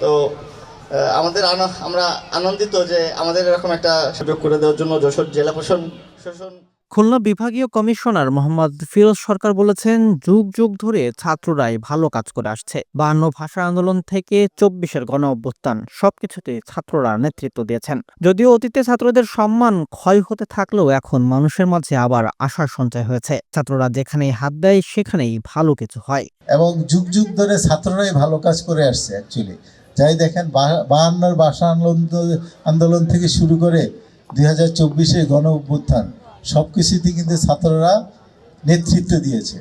তো আমাদের আমরা আনন্দিত যে আমাদের এরকম একটা সুযোগ করে দেওয়ার জন্য যশোর জেলা প্রশাসন প্রশাসন খুলনা বিভাগীয় কমিশনার মোহাম্মদ ফিরোজ সরকার বলেছেন যুগ যুগ ধরে ছাত্ররাই ভালো কাজ করে আসছে। বান্ন ভাষা আন্দোলন থেকে চব্বিশের গণ অভ্যুত্থান সবকিছুতে ছাত্ররা নেতৃত্ব দিয়েছেন। যদিও অতীতে ছাত্রদের সম্মান ক্ষয় হতে থাকলেও এখন মানুষের মাঝে আবার আশার সঞ্চয় হয়েছে। ছাত্ররা যেখানেই হাত দেয় সেখানেই ভালো কিছু হয়। এবং যুগ যুগ ধরে ছাত্ররাই ভালো কাজ করে আসছে অ্যাকচুয়ালি যাই দেখেন বাহান্নর ভাষা আন্দোলন আন্দোলন থেকে শুরু করে দুই হাজার চব্বিশে গণ অভ্যুত্থান সব কিছুতে কিন্তু ছাত্ররা নেতৃত্ব দিয়েছে।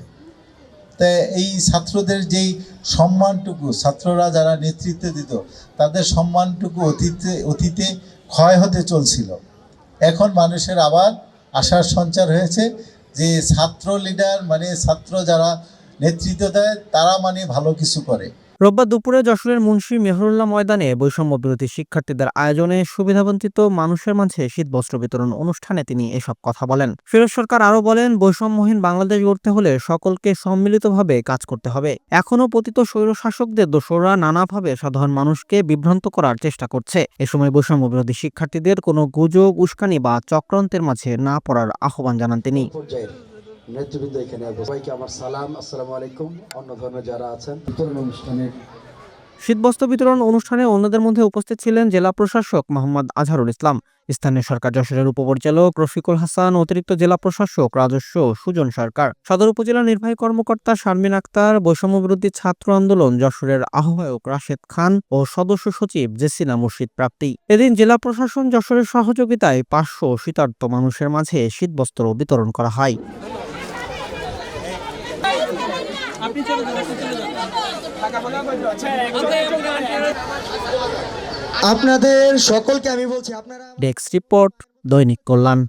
তাই এই ছাত্রদের যেই সম্মানটুকু, ছাত্ররা যারা নেতৃত্ব দিত, তাদের সম্মানটুকু অতীতে অতীতে ক্ষয় হতে চলছিল। এখন মানুষের আবার আশার সঞ্চার হয়েছে যে ছাত্র লিডার মানে ছাত্র যারা নেতৃত্ব দেয়, তারা মানে ভালো কিছু করে। রোববার দুপুরে যশোরের মুন্সি মেহরুল্লাহ ময়দানে বৈষম্য বিরোধী শিক্ষার্থীদের আয়োজনে সুবিধাবঞ্চিত মানুষের মাঝে শীতবস্ত্র বিতরণ অনুষ্ঠানে তিনি এসব কথা বলেন। ফিরোজ সরকার আরও বলেন, বৈষম্যহীন বাংলাদেশ গড়তে হলে সকলকে সম্মিলিতভাবে কাজ করতে হবে। এখনও পতিত স্বৈরশাসকদের দোসররা নানাভাবে সাধারণ মানুষকে বিভ্রান্ত করার চেষ্টা করছে। এ সময় বৈষম্য বিরোধী শিক্ষার্থীদের কোনো গুজব, উস্কানি বা চক্রান্তের মাঝে না পড়ার আহ্বান জানান তিনি। নেতৃবৃন্দ এখানে সবাইকে আমার সালাম, আসসালামু আলাইকুম। অন্য ধর্মের যারা আছেন, বিতরণ শীতবস্ত্র বিতরণ অনুষ্ঠানে অন্যদের মধ্যে উপস্থিত ছিলেন জেলা প্রশাসক মোহাম্মদ আজহারুল ইসলাম, স্থানীয় সরকার যশোরের উপপরিচালক রফিকুল হাসান, অতিরিক্ত জেলা প্রশাসক রাজস্ব সুজন সরকার, সদর উপজেলা নির্বাহী কর্মকর্তা শারমিন আক্তার, বৈষম্য বিরোধী ছাত্র আন্দোলন যশোরের আহ্বায়ক রাশেদ খান ও সদস্য সচিব জেসিনা মুর্শিদ প্রাপ্তি। এদিন জেলা প্রশাসন যশোরের সহযোগিতায় পাঁচশো শীতার্ত মানুষের মাঝে শীতবস্ত্র বিতরণ করা হয়। আপনাদের সকলকে আমি বলছি আপনারা ডেস্ক রিপোর্ট দৈনিক কল্যাণ।